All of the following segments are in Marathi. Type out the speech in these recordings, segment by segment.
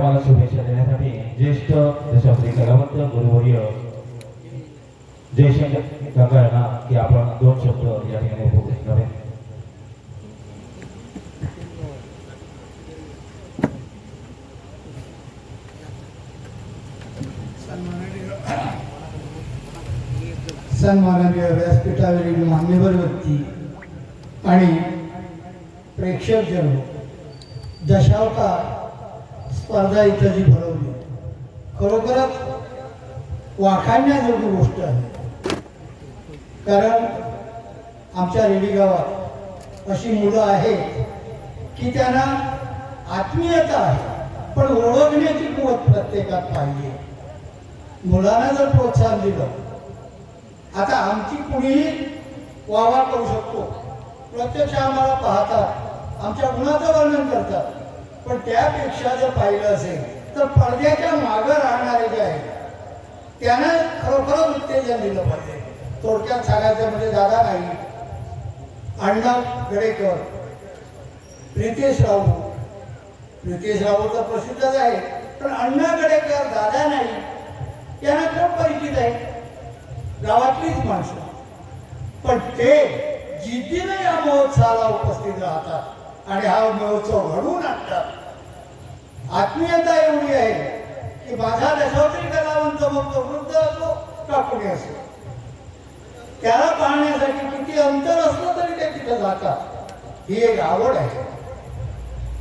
कार्यक्रमाला शुभेच्छा देण्यासाठी ज्येष्ठ दशावतारी कलावंत गुरुवर्य जयशंकर गंगा यांना की आपण दोन शब्द या ठिकाणी उपस्थित करावे सन्माननीय व्यासपीठावरील मान्यवर व्यक्ती आणि प्रेक्षक जन दशावतार स्पर्धा इथं जी भरवली. खरोखरच वाखाणण्याजोगी गोष्ट आहे. कारण आमच्या रेडी गावात अशी मुलं आहेत की त्यांना आत्मीयता आहे पण ओळखण्याची कुवत प्रत्येकात पाहिजे मुलांना जर प्रोत्साहन दिलं आता आमची कुणीही वावा करू शकतो. प्रत्यक्ष आम्हाला पाहतात आमच्या गुणाचं वर्णन करतात. पण त्यापेक्षा जर पाहिलं असेल तर पडद्याच्या मागं राहणारे जे आहेत त्यांना खरोखरच उत्तेजन दिलं पाहिजे. थोडक्यात सांगायचं म्हणजे दादा नाही. अण्णा गडेकर प्रितेश राऊत. प्रितेश राऊत तर प्रसिद्धच आहे पण अण्णा गडेकर दादा नाही. यांना खूप परिचित आहे. गावातलीच माणसं. पण ते जिद्दीने या महोत्सवाला उपस्थित राहतात. आणि हा महोत्सव घडवून आणतात आत्मीयता एवढी आहे की माझा दशावतरी कलावंत मग तो वृद्ध असो का कोणी असो. त्याला पाहण्यासाठी किती अंतर असलं तरी ते तिथं जातात. ही एक आवड आहे.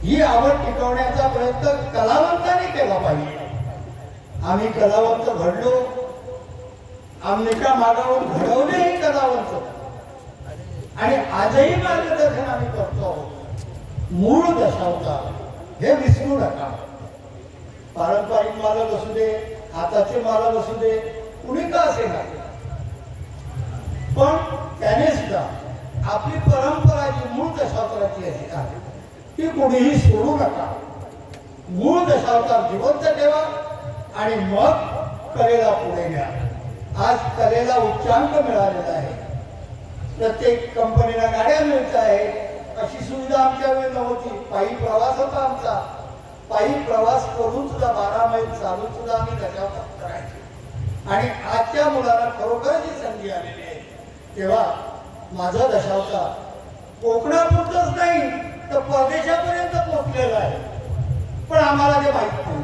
ही आवड टिकवण्याचा प्रयत्न कलावंताने केला पाहिजे. आम्ही कलावंत घडलो. आमनेच्या मागावून घडवले हे कलावंत. आणि आजही मार्गदर्शन आम्ही करतो आहोत. मूळ दशावतार हे विसरू नका. पारंपरिक मालक असू दे आताचे मालक असू दे कुणी का असे ना पण त्याने सुद्धा आपली परंपरा जी मूळ दशावताराची अशी आहे ती कुणीही सोडू नका. मूळ दशावतार जिवंत ठेवा आणि मग कलेला पुढे घ्या. आज कलेला उच्चांक मिळालेला आहे. प्रत्येक कंपनीला गाड्या मिळत आहेत. अशी सुविधा आमच्या वेळी नव्हती पायी प्रवास होता आमचा. पायी प्रवास करून सुद्धा बारा मैल चालून सुद्धा आम्ही त्याच्यावर करायचो आणि आजच्या मुलांना खरोखरच ही संधी आलेली आहे तेव्हा माझा दशावता कोकणापुरतच नाही तर परदेशापर्यंत पोहोचलेला आहे. पण आम्हाला ते माहीत नाही.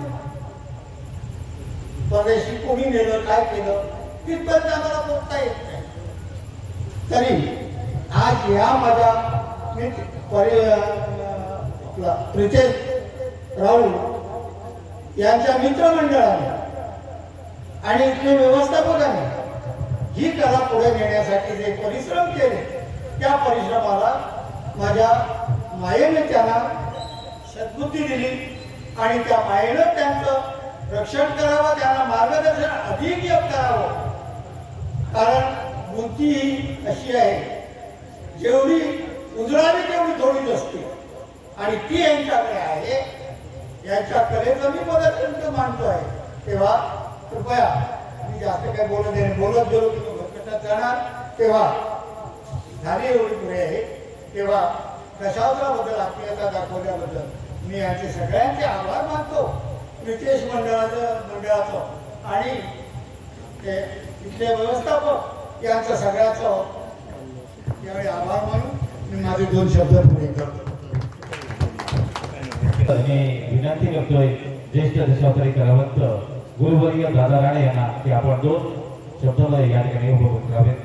परदेशी कोणी नेलं काय केलं तिथपर्यंत आम्हाला पोचता येत नाही. तरी आज या माझ्या मी परि आपला प्रितेश राहुल यांच्या मित्रमंडळाने आणि इथले व्यवस्थापकाने ही कला पुढे नेण्यासाठी जे परिश्रम केले त्या परिश्रमाला माझ्या मायेने त्यांना सद्बुद्धी दिली आणि त्या मायेनं त्यांचं रक्षण करावं त्यांना मार्गदर्शन अधिक योग करावं. कारण बुद्धी ही अशी आहे जेवढी उजळावी तेवढी थोडीच असते आणि ती यांच्याकडे आहे. यांच्याकडे कमी मी मानतो आहे. तेव्हा कृपया मी जास्त काही बोलत नाही बोलत गेलो की तो भरकटत जाणार? तेव्हा झाली एवढी पुढे आहे. तेव्हा दशावताराबद्दल आत्मीयता दाखवल्याबद्दल मी यांचे सगळ्यांचे आभार मानतो. नितेश मंडळाचं मंडळाचं आणि ते इथले व्यवस्थापक यांचं सगळ्याचं यावेळी आभार मानून मी माझे दोन शब्द पुढे करतो मी विनंती करतोय ज्येष्ठ दशावतारी कलावंत गुरुवर्य दादा राणे यांना की आपण दोन शब्द या ठिकाणी उपस्थित करावेत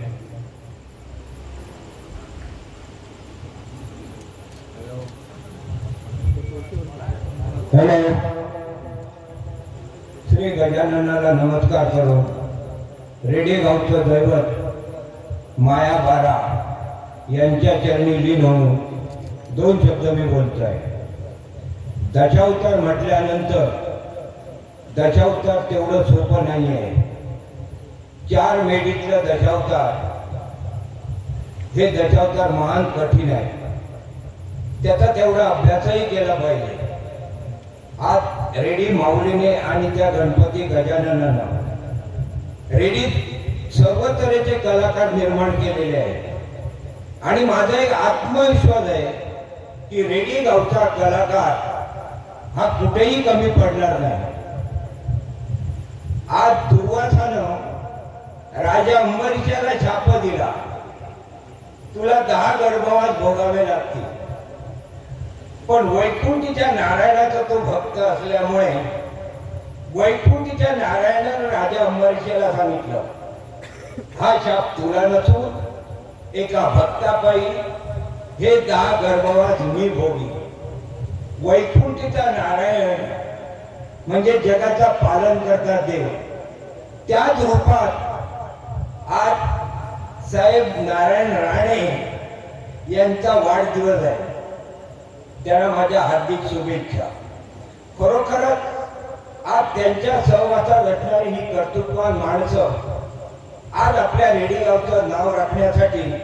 हॅलो. श्री गजाननाला नमस्कार करो रेडी गावचं दैवत माया बारा यांच्या चरणी लीन होऊन दोन शब्द मी बोलतोय. आहे दशावतार म्हटल्यानंतर दशावतार तेवढं सोपं नाही आहे चार मेडीतलं दशावतार हे दशावतार महान कठीण आहे. त्याचा तेवढा अभ्यासही केला पाहिजे. आज रेडी माऊलीने आणि त्या गणपती गजाननानं रेडी सर्व तऱ्हेचे कलाकार निर्माण केलेले आहेत. आणि माझा एक आत्मविश्वास आहे की रेडी गावचा कलाकार हा कुठेही कमी पडणार नाही. आज दुर्वासानं राजा अंबरीशाला छाप दिला. तुला दहा गर्भवास भोगावे लागतील. पण वैकुंठीच्या नारायणाचा तो भक्त असल्यामुळे वैकुंठीच्या नारायणानं राजा अंबरीशाला सांगितलं हा शाप तुला नसून एका भक्तापायी हे दहा गर्भवास मी भोगी वैकुंठीचा नारायण म्हणजे जगाचा पालन करता देव त्याच रूपात आज साहेब नारायण राणे यांचा वाढदिवस आहे. त्यांना माझ्या हार्दिक शुभेच्छा. खरोखरच आज त्यांच्या सहवासात लटणारी ही कर्तृत्वान माणसं आज आपल्या रेडिओचं नाव राखण्यासाठी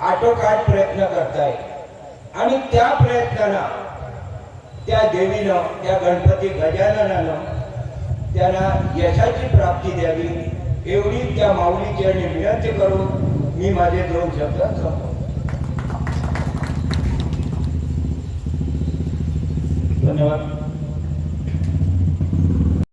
आटोकाट प्रयत्न करताय. आणि त्या प्रयत्नाला त्या देवीनं त्या गणपती गजाननानं त्यांना यशाची प्राप्ती द्यावी एवढी त्या माऊली चरणी विनंती करून मी माझे दोन शब्द संपवतो. धन्यवाद.